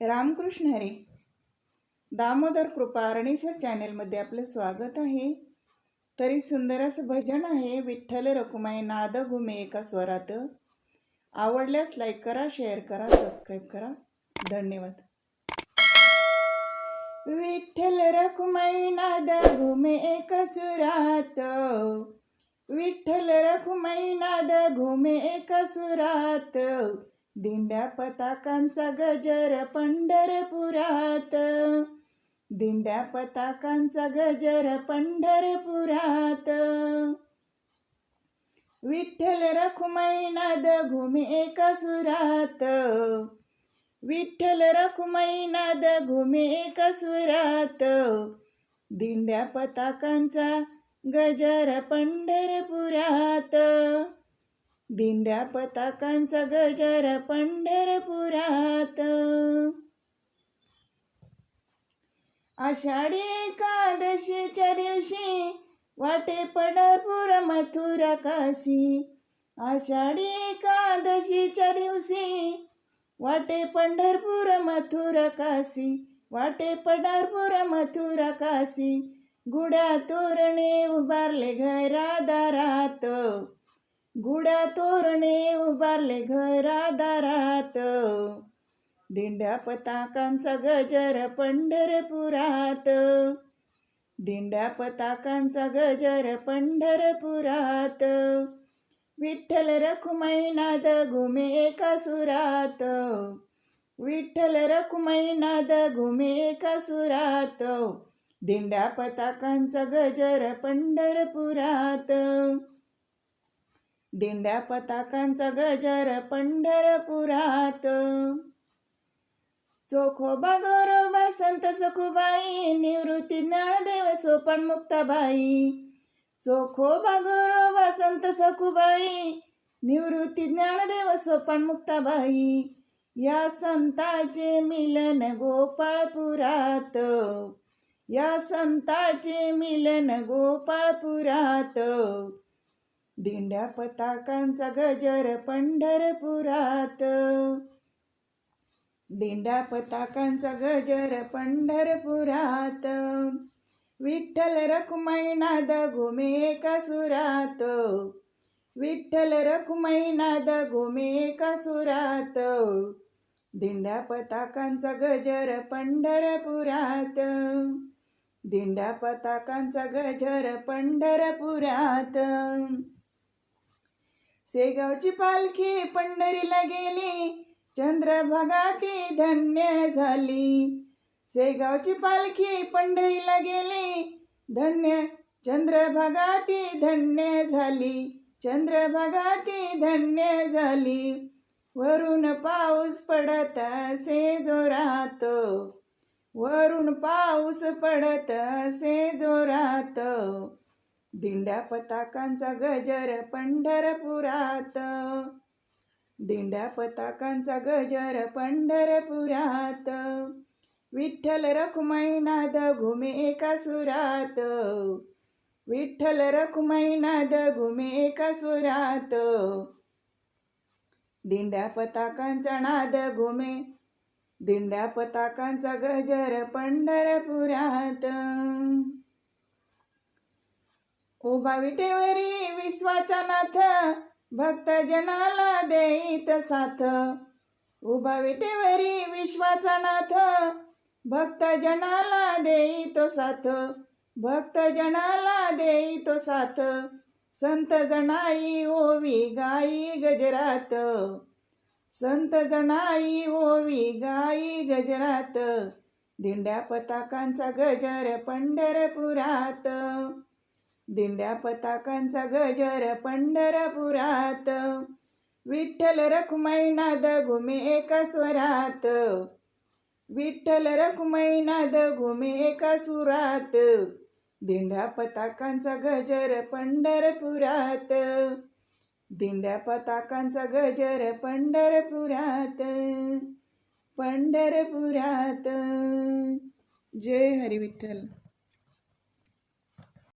रामकृष्ण हरी. दामोदर कृपा अरणेश्वर चॅनेलमध्ये आपलं स्वागत आहे. तरी सुंदर असं भजन आहे. विठ्ठल रकुमाई नाद घुमे एका स्वरात. आवडल्यास लाईक करा शेअर करा सबस्क्राईब करा. धन्यवाद. विठ्ठल रकुमाई नाद घुमे एका सुरात. विठ्ठल रखुमाई नाद घुमे एका सुरात. दिंड्या पताकांचा गजर पंढरपुरात. दिंड्या पताकांचा गजर पंढरपुरात. विठ्ठल रखुमाई नाद घुमे एका सुरात विठ्ठल रखुमाई नाद घुमे एका सुरात दिंड्या पताकांचा गजर पंढरपुरात. दिंड्या पताकांचा गजर पंढरपुरात. आषाढी एकादशीच्या दिवशी वाटे पंढरपूर मथुरा काशी. आषाढी एकादशीच्या दिवशी वाटे पंढरपूर मथुरा काशी. वाटे पंढरपूर मथुरा काशी. गुड्या तोरणे उभारले घर गुड्या तोरणे उभारले घरादारात. दिंड्या पताकांचा गजर पंढरपुरात. दिंड्या पताकांचा गजर पंढरपुरात. विठ्ठल रखुमाई नाद घुमे एका सुरात. विठ्ठल रखुमाई नाद घुमे एका सुरात. दिंड्या पताकांचा गजर पंढरपुरात. दिंड्या पताकांचा गजर पंढरपुरात. चोखोबा गोरोबा संत सखुबाई निवृत्ती ज्ञानदेव सोपण मुक्ताबाई. चोखोबा गोरोबा संत सखुबाई निवृत्ती ज्ञानदेव सोपण मुक्ताबाई. या संताचे मिलन गोपाळपुरात. या संताचे मिलन गोपाळपुरात. दिंड्या पताकांचा गजर पंढरपुरात. दिंड्या पताकांचा गजर पंढरपुरात. विठ्ठल रखुमाई नाद घुमे एका सुरात विठ्ठल रखुमाई नाद घुमे एका सुरात दिंड्या पताकांचा गजर पंढरपुरात. दिंड्या पताकांचा गजर पंढरपुरात. सेगावची पालखी पंढरीला गेली. चंद्रभागाती धन्य झाली. सेगावची पालखी पंढरीला गेली. धन्य चंद्रभागाती धन्य झाली. चंद्रभागाती धन्य झाली. वरून पाऊस पडत असे जोरात वरून पाऊस पडत असे जोरात दिंड्या पताकांचा गजर पंढरपुरात. दिंड्या पताकांचा गजर पंढरपुरात. विठ्ठल रखुमाई नाद घुमे एका सुरात. विठ्ठल रखुमाई नाद घुमे एका सुरात. दिंड्या पताकांचा नाद घुमे. दिंड्या पताकांचा गजर पंढरपुरात. उभा विटेवरी विश्वाचा नाथ भक्त जनाला देईत साथ. उभा विटेवरी विश्वाचा नाथ भक्त जनाला देईतो साथ. भक्त जनाला देईतो साथ. संत जनाई ओवी गाई गजरात. संत जनाई ओवी गाई गजरात. दिंड्या पताकांचा गजर पंढरपुरात. दिंड्या पताकांचा गजर पंढरपुरात. विठ्ठल रखुमाई नाद घुमे एका स्वरात. विठ्ठल रखुमाई नाद घुमे एका सुरात. दिंड्या पताकांचा गजर पंढरपुरात. दिंड्या पताकांचा गजर पंढरपुरात. पंढरपुरात. जय हरी विठ्ठल.